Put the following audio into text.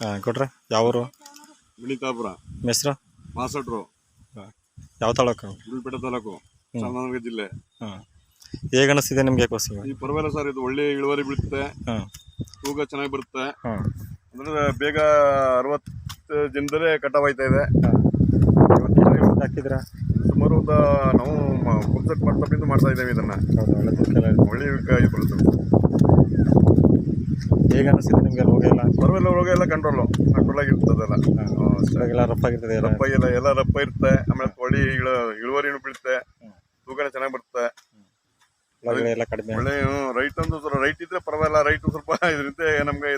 ಹಾಂ ಕೊಟ್ರೆ? ಯಾವೂರು? ಮಿಣಿತಾಪುರ ಮೆಸ್ರ ಹೆಸ್ರು? ಮಾಸಟ್ರು ಯಾವ ತಾಲೂಕು? ಗುಲ್ಪೇಟೆ ತಾಲೂಕು. ಚಾಮರಾಜನಗರ ಜಿಲ್ಲೆ. ಹಾಂ. ಹೇಗೆ ಅನಿಸ್ತಿದೆ ನಿಮಗೆ ಕೋಸು ಈ ಪರವಾಗಿಲ್ಲ ಸರ್ ಇದು ಒಳ್ಳೆ ಇಳುವರಿ ಬೀಳುತ್ತೆ. ಹಾಂ. ತೂಕ ಚೆನ್ನಾಗಿ ಬರುತ್ತೆ. ಹಾಂ. ಅಂದ್ರೆ ಬೇಗ ಅರವತ್ತು ದಿನದಲ್ಲೇ ಕಟಾವ್ ಆಯ್ತಾ ಇದೆ. ಹಾಕಿದ್ರ ಸುಮಾರು ಒಂದು ನಾವು ಪುರ್ಸಟ್ ಮಾಡ್ತಾ ಮಾಡ್ತಾ ಇದ್ದೇವೆ ಇದನ್ನ. ಒಳ್ಳೆ ಕಾಯಿ ಬರುತ್ತೆ. ಹೇಗೆ ಅನಿಸಿದೆ ನಿಮಗೆ ರೋಗ ಎಲ್ಲ ಪರವಾಗಿಲ್ಲ ರೋಗ ಎಲ್ಲ ಕಂಟ್ರೋಲು ಕಂಟ್ರೋಲ್ ಆಗಿರ್ತದಲ್ಲ ಇವಾಗೆಲ್ಲ ರಫ್ ಆಗಿರ್ತದೆ ಎಲ್ಲ ರಪ್ಪ ಎಲ್ಲ. ಎಲ್ಲ ರಪ್ಪ ಇರುತ್ತೆ. ಆಮೇಲೆ ಕೋಳಿ ಇಳ ಇಳುವರಿನೂ ಬೀಳುತ್ತೆ. ತೂಕನೇ ಚೆನ್ನಾಗಿ ಬರುತ್ತೆ. ಎಲ್ಲ ಕಡಿಮೆ. ಒಳ್ಳೆ ರೈಟ್ ಒಂದು ಸ್ವಲ್ಪ ರೈಟ್ ಇದ್ರೆ ಪರವಾಗಿಲ್ಲ. ರೈಟ್ ಸ್ವಲ್ಪ ಇದರಿಂದ ನಮ್ಗೆ